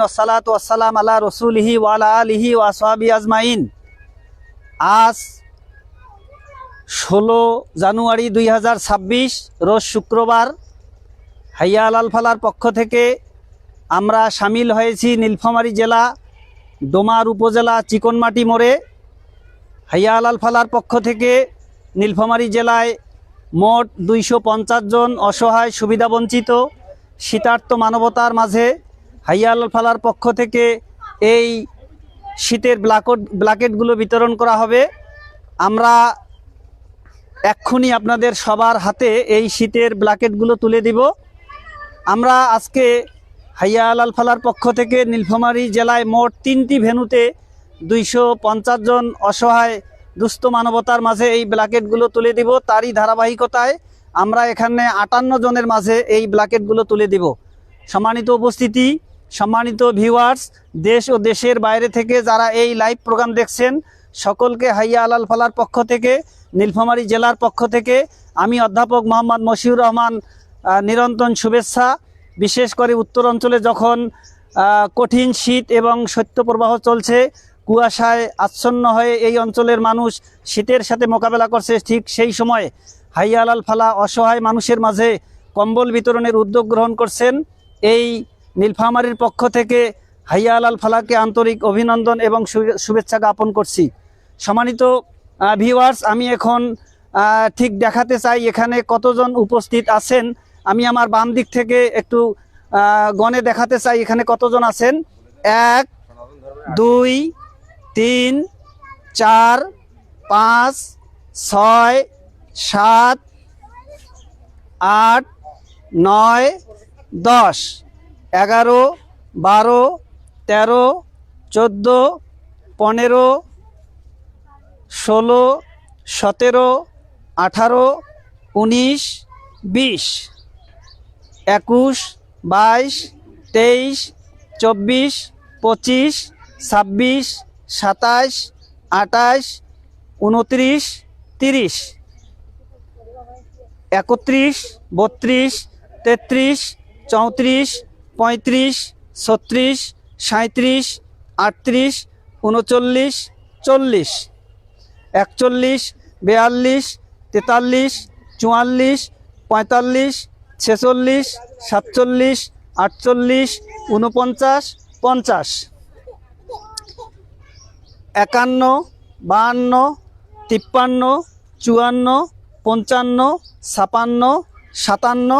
ওসালাত ওয়াসালাম আল্লাহ রসুলহি ওয়ালা আলিহি ওয়াসাবি আজমাইন আজ ষোলো জানুয়ারি দুই হাজার ছাব্বিশ, রোজ শুক্রবার হাইয়া আল ফালার পক্ষ থেকে আমরা সামিল হয়েছি নীলফামারী জেলা, ডোমার উপজেলা, চিকনমাটি মোড়ে। হাইয়া আল ফালার পক্ষ থেকে নীলফামারী জেলায় মোট দুইশো পঞ্চাশ জন অসহায় সুবিধাবঞ্চিত, শীতার্থ মানবতার মাঝে হাইয়া ফালার পক্ষ থেকে এই শীতের ব্লাকট ব্ল্যাকেটগুলো বিতরণ করা হবে। আমরা এক্ষুনি আপনাদের সবার হাতে এই শীতের ব্ল্যাকেটগুলো তুলে দিব। আমরা আজকে হাইয়া আল ফালার পক্ষ থেকে নীলফামারী জেলায় মোট তিনটি ভেনুতে দুইশো পঞ্চাশ জন অসহায় দুস্থ মানবতার মাঝে এই ব্ল্যাকেটগুলো তুলে দিব। তারই ধারাবাহিকতায় আমরা এখানে আটান্ন জনের মাঝে এই ব্ল্যাকেটগুলো তুলে দিব। সম্মানিত উপস্থিতি সম্মানিত ভিউয়ার্স দেশ ও দেশের বাইরে থেকে যারা এই লাইভ প্রোগ্রাম দেখছেন, সকলকে হাইয়া আলাল ফালার পক্ষ থেকে, নীলফামারী জেলার পক্ষ থেকে আমি অধ্যাপক মোহাম্মদ মশিউর রহমান নিরন্তন শুভেচ্ছা। বিশেষ করে উত্তর অঞ্চলে যখন কঠিন শীত এবং শৈত্যপ্রবাহ চলছে, কুয়াশায় আচ্ছন্ন হয়ে এই অঞ্চলের মানুষ শীতের সাথে মোকাবেলা করছে, ঠিক সেই সময় হাইয়া আলাল ফালা অসহায় মানুষের মাঝে কম্বল বিতরণের উদ্যোগ গ্রহণ করছেন। এই নীলফামারীর পক্ষ থেকে হাইয়া আলাল ফালাকে আন্তরিক অভিনন্দন এবং শুভেচ্ছা জ্ঞাপন করছি। সম্মানিত ভিউয়ার্স আমি এখন ঠিক দেখাতে চাই এখানে কতজন উপস্থিত আছেন। আমি আমার বাম দিক থেকে একটু গণে দেখাতে চাই এখানে কতজন আছেন। এক, দুই, তিন, চার, পাঁচ, ছয়, সাত, আট, নয়, দশ। এগারো, বারো, তেরো, চোদ্দ, পনেরো, ষোলো, সতেরো, আঠারো, উনিশ, বিশ, একুশ, বাইশ, তেইশ, চব্বিশ, পঁচিশ, ছাব্বিশ, সাতাশ আটাশ উনত্রিশ, তিরিশ, একত্রিশ, বত্রিশ, তেত্রিশ, চৌত্রিশ পঁয়ত্রিশ, ছত্রিশ সাঁত্রিশ আটত্রিশ, উনচল্লিশ, চল্লিশ। একচল্লিশ, বেয়াল্লিশ, তেতাল্লিশ, চুয়াল্লিশ, পঁয়তাল্লিশ, ছেচল্লিশ, সাতচল্লিশ, আটচল্লিশ উনপঞ্চাশ পঞ্চাশ। একান্ন, বাহান্ন, তিপ্পান্ন, চুয়ান্ন, পঞ্চান্ন, ছাপান্ন, সাতান্ন,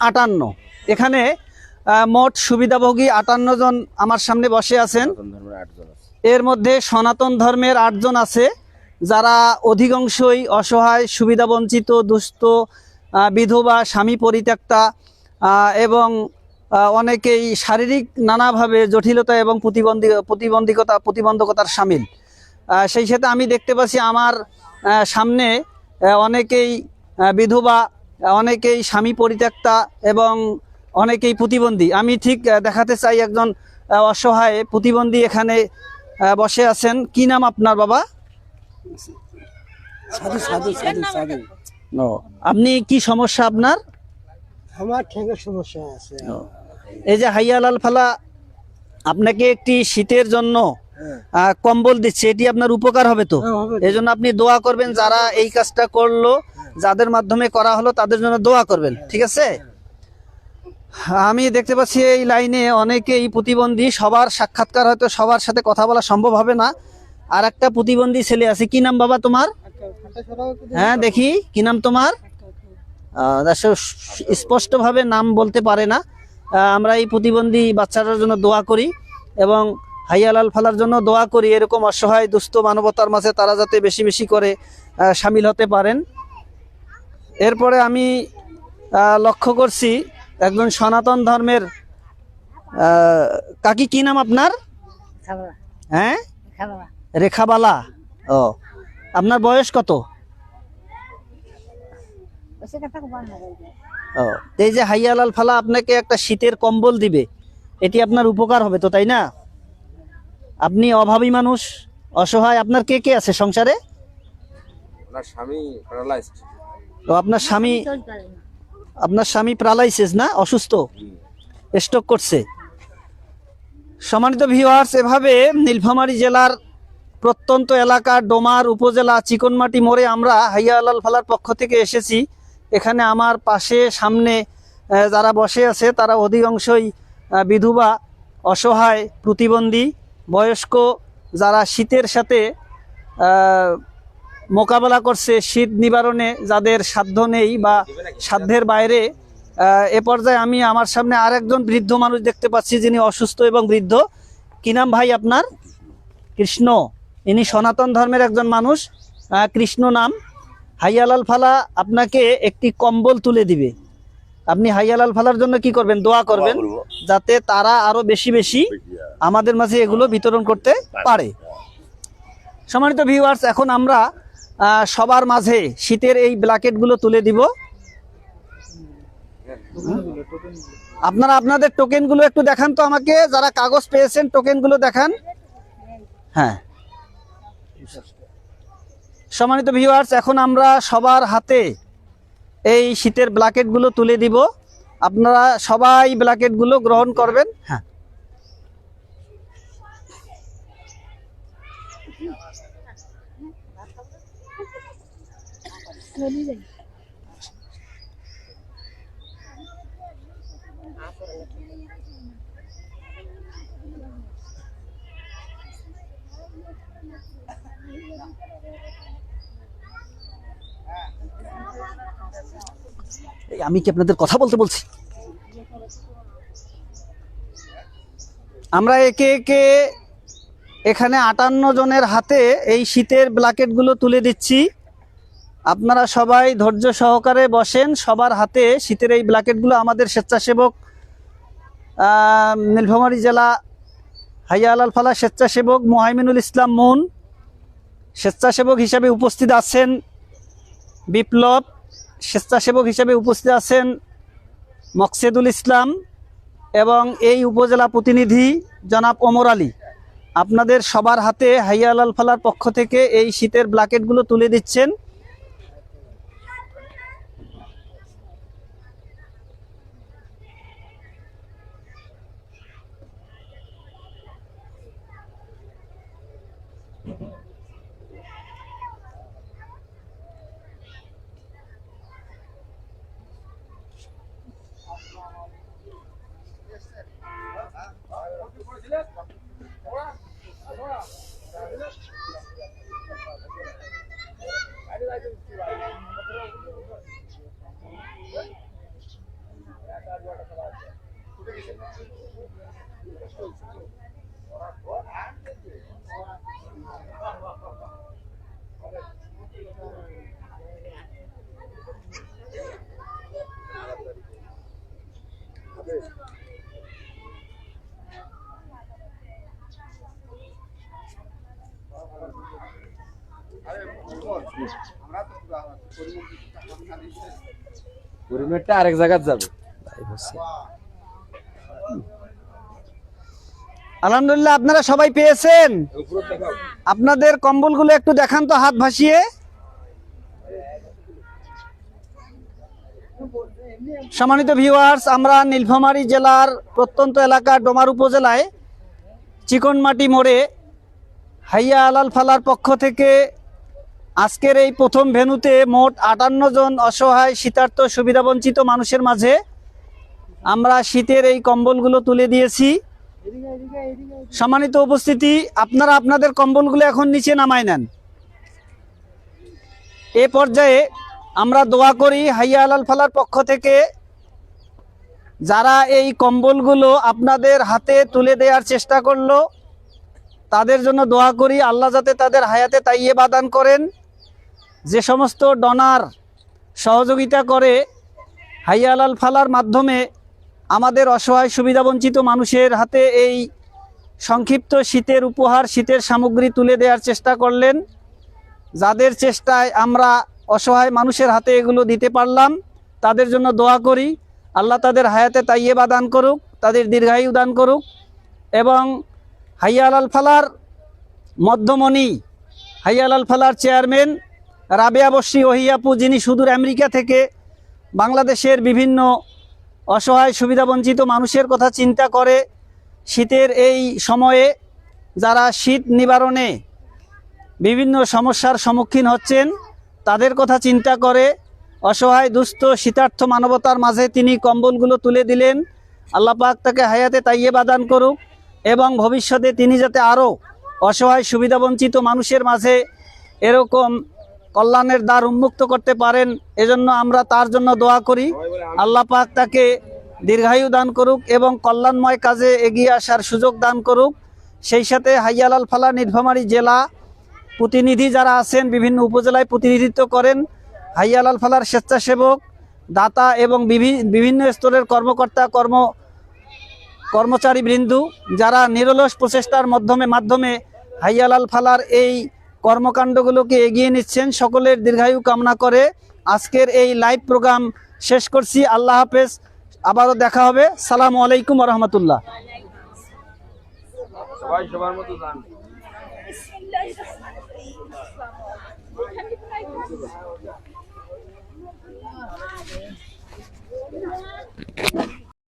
আটান্ন। এখানে মোট সুবিধাভোগী আটান্ন জন আমার সামনে বসে আছেন। এর মধ্যে সনাতন ধর্মের আটজন আছে যারা অধিকাংশই অসহায় সুবিধাবঞ্চিত দুস্থ বিধবা স্বামী পরিত্যক্তা এবং অনেকেই শারীরিক নানাভাবে জটিলতা এবং প্রতিবন্ধী প্রতিবন্ধকতা প্রতিবন্ধকতার সামিল। সেই সাথে আমি দেখতে পাচ্ছি আমার সামনে অনেকেই বিধবা অনেকেই স্বামী পরিত্যক্তা এবং অনেকেই প্রতিবন্ধী। আমি ঠিক দেখাতে চাই একজন অসহায় প্রতিবন্ধী এখানে বসে আছেন। কি নাম আপনার বাবা? সাধু সাধু সাধু সাধু। ও আপনি কি সমস্যা আপনার? আমার সমস্যা আছে। এই যে হাইয়ালাল ফালা আপনাকে একটি শীতের জন্য হ্যাঁ। কম্বল দিচ্ছে এটি আপনার উপকার হবে তো? হ্যাঁ, হবে তো। এই জন্য আপনি দোয়া করবেন যারা এই কাজটা করল যাদের মাধ্যমে করা হলো তাদের জন্য দোয়া করবেন ঠিক আছে? আমি দেখতে পাচ্ছি এই লাইনে অনেকেই প্রতিবন্ধী, সবার সাক্ষাৎকার হয়তো সবার সাথে কথা বলা সম্ভব হবে না। আর একটা প্রতিবন্ধী ছেলে আছে, কি নাম বাবা তোমার? হ্যাঁ দেখি, কি নাম তোমার? আসলে স্পষ্টভাবে নাম বলতে পারে না। আমরা এই প্রতিবন্ধী বাচ্চাটার জন্য দোয়া করি এবং হাইয়ালাল ফালার জন্য দোয়া করি। এরকম অসহায়, দুস্থ, মানবতার মাঝে তারা যাতে বেশি বেশি করে সামিল হতে পারেন। এরপরে আমি লক্ষ্য করছি একজন সনাতন ধর্মের কাকি কি নাম আপনার? হ্যাঁ? রেখাবালা। ও। আপনার বয়স কত? ও। এই যে হাইয়ালাল ফালা আপনাকে একটা শীতের কম্বল দিবে এটি আপনার উপকার হবে তো তাই না? আপনি অভাবী মানুষ অসহায় আপনার কে কে আছে সংসারে? ওনার স্বামী প্যারালাইজড তো আপনার স্বামী আপনার স্বামী প্যারালাইসিস না? অসুস্থ? স্ট্রোক করছে। সম্মানিত ভিউয়ার্স এভাবে নীলফামারী জেলার প্রত্যন্ত এলাকা, ডোমার উপজেলা, চিকনমাটি মোড়ে আমরা হাইয়া আলাল ফালার পক্ষ থেকে এসেছি। এখানে আমার পাশে, সামনে যারা বসে আছে, তারা অধিকাংশই বিধবা, অসহায়, প্রতিবন্ধী, বয়স্ক, যারা শীতের সাথে মোকাবেলা করছে শীত নিবারণে যাদের সাধ্য নেই বা সাধ্যের বাইরে এ পর্যায়ে আমি আমার সামনে আরেকজন বৃদ্ধ মানুষ দেখতে পাচ্ছি যিনি অসুস্থ এবং বৃদ্ধ। কি নাম ভাই আপনার? কৃষ্ণ। ইনি সনাতন ধর্মের একজন মানুষ। কৃষ্ণ নাম। হাইয়ালাল ফালা আপনাকে একটি কম্বল তুলে দিবে। আপনি হাইয়ালাল ফালার জন্য কি করবেন? দোয়া করবেন যাতে তারা আরও বেশি বেশি আমাদের মাঝে এগুলো বিতরণ করতে পারে। সম্মানিত ভিউয়ার্স এখন আমরা সবার মাঝে শীতের এই ব্ল্যাকেটগুলো তুলে দিব। আপনারা আপনাদের টোকেনগুলো একটু দেখান তো আমাকে, যারা কাগজ পেয়েছেন টোকেনগুলো দেখান। হ্যাঁ। সম্মানিত ভিউয়ার্স এখন আমরা সবার হাতে এই শীতের ব্ল্যাকেটগুলো তুলে দিব। আপনারা সবাই ব্ল্যাকেটগুলো গ্রহণ করবেন। হ্যাঁ। আমি কি আপনাদের কথা বলতে বলছি? আমরা একে একে এখানে আটান্ন জনের হাতে এই শীতের ব্ল্যাকেটগুলো তুলে দিচ্ছি। আপনারা সবাই ধৈর্য সহকারে বসেন, সবার হাতে শীতের এই ব্ল্যাকেটগুলো আমাদের স্বেচ্ছাসেবক নীলফামারী জেলা হাইয়া আলাল ফালা স্বেচ্ছাসেবক মোহাইমিনুল ইসলাম মুন স্বেচ্ছাসেবক হিসাবে উপস্থিত আছেন বিপ্লব, স্বেচ্ছাসেবক হিসাবে উপস্থিত আছেন মকসেদুল ইসলাম এবং এই উপজেলা প্রতিনিধি জনাব ওমর আলী। আপনাদের সবার হাতে হাইয়া ফালার পক্ষ থেকে এই শীতের ব্ল্যাকেটগুলো তুলে দিচ্ছেন। পরিমেটটা আরেক যাবে। আলহামদুলিল্লাহ, আপনারা সবাই পেয়েছেন। আপনাদের কম্বলগুলো একটু দেখান তো, হাত ভাসিয়ে। সম্মানিত ভিউয়ার্স আমরা নীলফামারী জেলার প্রত্যন্ত এলাকা ডোমার উপজেলায় চিকনমাটি মোড়ে হাইয়া আলাল ফালার পক্ষ থেকে আজকের এই প্রথম ভেনুতে মোট আটান্ন জন অসহায়, শীতার্থ, সুবিধাবঞ্চিত মানুষের মাঝে আমরা শীতের এই কম্বলগুলো তুলে দিয়েছি। সম্মানিত উপস্থিতি, আপনারা আপনাদের কম্বলগুলো এখন নিচে নামায় নেন। এ পর্যায়ে আমরা দোয়া করি হাইয়া আলাল ফালার পক্ষ থেকে যারা এই কম্বলগুলো আপনাদের হাতে তুলে দেওয়ার চেষ্টা করল, তাদের জন্য দোয়া করি, আল্লাহ যাতে তাদের হায়াতে তাইয়ে বাদান করেন। যে সমস্ত ডনার সহযোগিতা করে হাইয়ালাল ফালার মাধ্যমে আমাদের অসহায় সুবিধাবঞ্চিত মানুষের হাতে এই সংক্ষিপ্ত শীতের উপহার, শীতের সামগ্রী তুলে দেওয়ার চেষ্টা করলেন। যাদের চেষ্টায় আমরা অসহায় মানুষের হাতে এগুলো দিতে পারলাম, তাদের জন্য দোয়া করি। আল্লাহ তাদের হায়াতে তাইয়েবা দান করুক, তাদের দীর্ঘায়ু দান করুক এবং হাইয়াল আল ফালার মধ্যমণি হাইয়াল আল ফালার চেয়ারম্যান রাবেয়া বস্রী ওহিয়াপু যিনি সুদূর আমেরিকা থেকে বাংলাদেশের বিভিন্ন অসহায় সুবিধাবঞ্চিত মানুষের কথা চিন্তা করে শীতের এই সময়ে যারা শীত নিবারণে বিভিন্ন সমস্যার সম্মুখীন হচ্ছেন, তাদের কথা চিন্তা করে অসহায়, দুস্থ, শীতার্থ মানবতার মাঝে তিনি কম্বলগুলো তুলে দিলেন। আল্লাহ পাক তাকে হায়াতে তাইয়ে বাদান করুক এবং ভবিষ্যতে তিনি যাতে আরও অসহায় সুবিধাবঞ্চিত মানুষের মাঝে এরকম কল্যাণের দ্বার উন্মুক্ত করতে পারেন, এজন্য আমরা তার জন্য দোয়া করি। আল্লাহ পাক তাকে দীর্ঘায়ু দান করুক এবং কল্যাণময় কাজে এগিয়ে আসার সুযোগ দান করুক। সেই সাথে হাইয়ালাল ফালা নীলফামারী জেলা প্রতিনিধি যারা আছেন, বিভিন্ন উপজেলায় প্রতিনিধিত্ব করেন। হাইয়ালাল ফালার স্বেচ্ছাসেবক, দাতা এবং বিভি- বিভিন্ন স্তরের কর্মকর্তা, কর্ম কর্মচারী বৃন্দু যারা নিরলস প্রচেষ্টার মাধ্যমে মাধ্যমে হাইয়ালাল ফালার এই কর্মকাণ্ডগুলোকে এগিয়ে নিচ্ছেন। সকলের দীর্ঘায়ু কামনা করে আজকের এই লাইভ প্রোগ্রাম শেষ করছি। আল্লাহ হাফেজ। আবারও দেখা হবে। সালাম আলাইকুম রহমতুল্লাহ।